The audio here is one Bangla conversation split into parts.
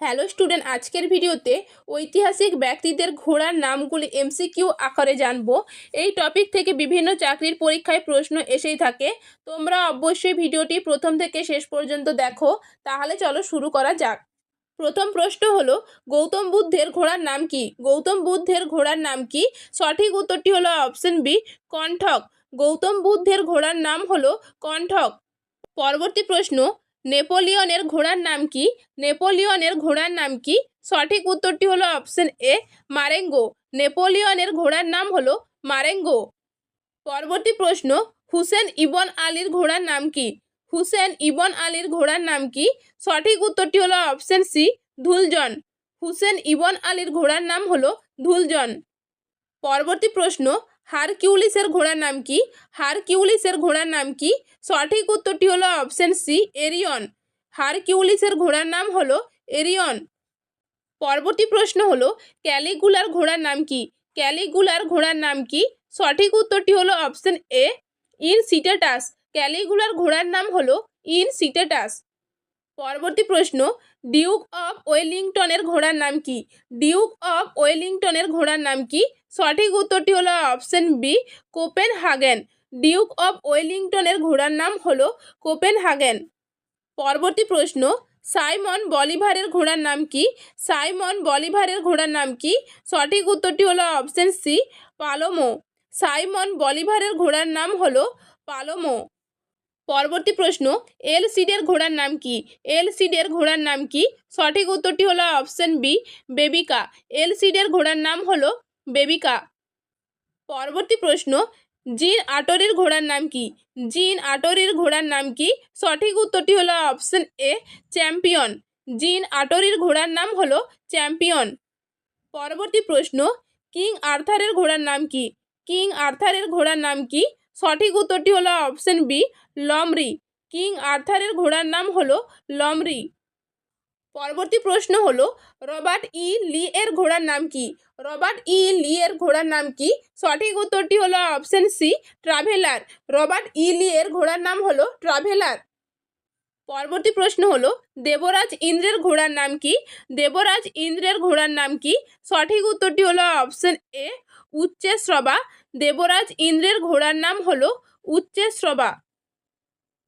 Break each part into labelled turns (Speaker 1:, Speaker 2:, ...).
Speaker 1: হ্যালো স্টুডেন্ট আজকের ভিডিওতে ঐতিহাসিক ব্যক্তিদের ঘোড়ার নামগুলি এমসিকিউ আকারে জানব। এই টপিক থেকে বিভিন্ন চাকরির পরীক্ষায় প্রশ্ন এসেই থাকে। তোমরা অবশ্যই ভিডিওটি প্রথম থেকে শেষ পর্যন্ত দেখো। তাহলে চলো শুরু করা যাক। প্রথম প্রশ্ন হলো, গৌতম বুদ্ধের ঘোড়ার নাম কি? গৌতম বুদ্ধের ঘোড়ার নাম কি? সঠিক উত্তরটি হলো অপশন বি কণ্ঠক। গৌতম বুদ্ধের ঘোড়ার নাম হলো কণ্ঠক। পরবর্তী প্রশ্ন নেপোলিয়নের ঘোড়ার নাম কি? নেপোলিয়নের ঘোড়ার নাম কি? সঠিক উত্তরটি হলো অপশন এ, মারেঙ্গো। নেপোলিয়নের ঘোড়ার নাম হলো মারেঙ্গো। পরবর্তী প্রশ্ন, হুসেন ইবন আলীর ঘোড়ার নাম কি? হুসেন ইবন আলীর ঘোড়ার নাম কি? সঠিক উত্তরটি হলো অপশন সি, ধুলজন। হুসেন ইবন আলীর ঘোড়ার নাম হলো ধুলজন। পরবর্তী প্রশ্ন হারকিউলিসের ঘোড়ার নাম কি? হারকিউলিসের ঘোড়ার নাম কি? সঠিক উত্তরটি হলো অপশন সি এরিয়ন হারকিউলিসের ঘোড়ার নাম হলো এরিয়ন পরবর্তী প্রশ্ন হলো, ক্যালিগুলার ঘোড়ার নাম কি? ক্যালিগুলার ঘোড়ার নাম কি? সঠিক উত্তরটি হলো অপশন এ ইন সিটেটাস। ক্যালিগুলার ঘোড়ার নাম হলো ইন সিটেটাস। পরবর্তী প্রশ্ন ডিউক অফ ওয়েলিংটনের ঘোড়ার নাম কি? ডিউক অফ ওয়েলিংটনের ঘোড়ার নাম কি? সঠিক উত্তরটি হলো option B Copenhagen duke of ওয়েলিংটনের ঘোড়ার নাম হলো কোপেন হাগেন পরবর্তী প্রশ্ন সাইমন বলিভারের ঘোড়ার নাম কি? সাইমন বলিভারের ঘোড়ার নাম কি? সঠিক উত্তরটি হলো অপশন সি পালোমো সাইমন বলিভারের ঘোড়ার নাম হলো পালোমো পরবর্তী প্রশ্ন এল সিডের ঘোড়ার নাম কি? এল সিডের ঘোড়ার নাম কি? সঠিক উত্তরটি হলো অপশন বি বেবিকা এল সিডের ঘোড়ার নাম হলো বেবিকা পরবর্তী প্রশ্ন জিন আটরির ঘোড়ার নাম কি? জিন আটরির ঘোড়ার নাম কি? সঠিক উত্তরটি হলো অপশন এ চ্যাম্পিয়ন জিন আটরির ঘোড়ার নাম হলো চ্যাম্পিয়ন পরবর্তী প্রশ্ন কিং আর্থারের ঘোড়ার নাম কি? কিং আর্থারের ঘোড়ার নাম কি? সঠিক উত্তরটি হলো অপশন বি লমরি। কিং আর্থারের ঘোড়ার নাম হলো লমরি। পরবর্তী প্রশ্ন হলো, রবার্ট ই. লি এর ঘোড়ার নাম কি? Robert E. লি এর ঘোড়ার নাম কি? সঠিক উত্তরটি হলো option C Traveller Robert E. Lee এর ঘোড়ার নাম হলো ট্রাভেলার পরবর্তী প্রশ্ন হলো, দেবরাজ ইন্দ্রের ঘোড়ার নাম কি? দেবরাজ ইন্দ্রের ঘোড়ার নাম কি? সঠিক উত্তরটি হলো অপশন এ উচ্চেশ্রবা দেবরাজ ইন্দ্রের ঘোড়ার নাম হলো উচ্চেশ্রবা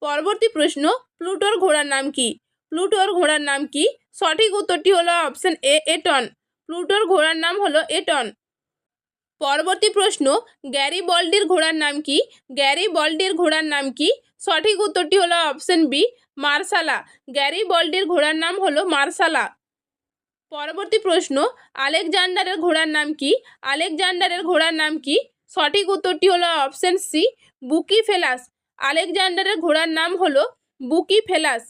Speaker 1: পরবর্তী প্রশ্ন, প্লুটোর ঘোড়ার নাম কি? প্লুটোর ঘোড়ার নাম কি? সঠিক উত্তরটি হলো অপশন এ, এটন। প্লুটোর ঘোড়ার নাম হলো এটন। পরবর্তী প্রশ্ন, গ্যারি বল্ডির ঘোড়ার নাম কি? গ্যারি বল্ডির ঘোড়ার নাম কি? সঠিক উত্তরটি হলো অপশন বি মার্শালা গ্যারি বল্ডির ঘোড়ার নাম হলো মার্শালা পরবর্তী প্রশ্ন, আলেকজান্ডারের ঘোড়ার নাম কি? আলেকজান্ডারের ঘোড়ার নাম কি? সঠিক উত্তরটি হলো অপশন সি বুকি ফেলাস আলেকজান্ডারের ঘোড়ার নাম হলো বুকি ফেলাস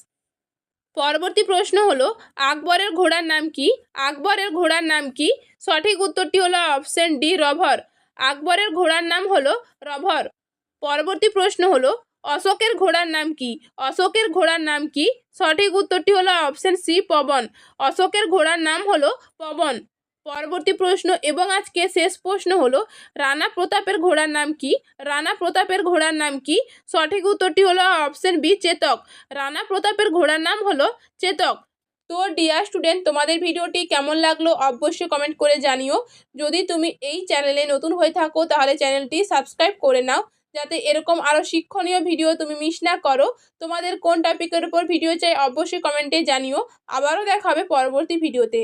Speaker 1: পরবর্তী প্রশ্ন হলো, আকবরের ঘোড়ার নাম কি? আকবরের ঘোড়ার নাম কি? সঠিক উত্তরটি হলো অপশন ডি, রভর। আকবরের ঘোড়ার নাম হলো রভর। পরবর্তী প্রশ্ন হলো, অশোকের ঘোড়ার নাম কি? অশোকের ঘোড়ার নাম কি? সঠিক উত্তরটি হলো অপশন সি, পবন। অশোকের ঘোড়ার নাম হলো পবন। পরবর্তী প্রশ্ন এবং আজকে শেষ প্রশ্ন হলো, রানা প্রতাপের ঘোড়ার নাম কি? রানা প্রতাপের ঘোড়ার নাম কি? সঠিক উত্তরটি হলো অপশন বি, চেতক। রানা প্রতাপের ঘোড়ার নাম হলো চেতক। তো ডিয়ার স্টুডেন্ট, তোমাদের ভিডিওটি কেমন লাগল অবশ্যই কমেন্ট করে জানিও। যদি তুমি এই চ্যানেলে নতুন হয়ে থাকো, তাহলে চ্যানেলটি সাবস্ক্রাইব করে নাও, যাতে এরকম আরও শিক্ষণীয় ভিডিও তুমি মিস না করো। তোমাদের কোন টপিকের উপর ভিডিও চাই, অবশ্যই কমেন্টে জানিও। আবারও দেখা হবে পরবর্তী ভিডিওতে।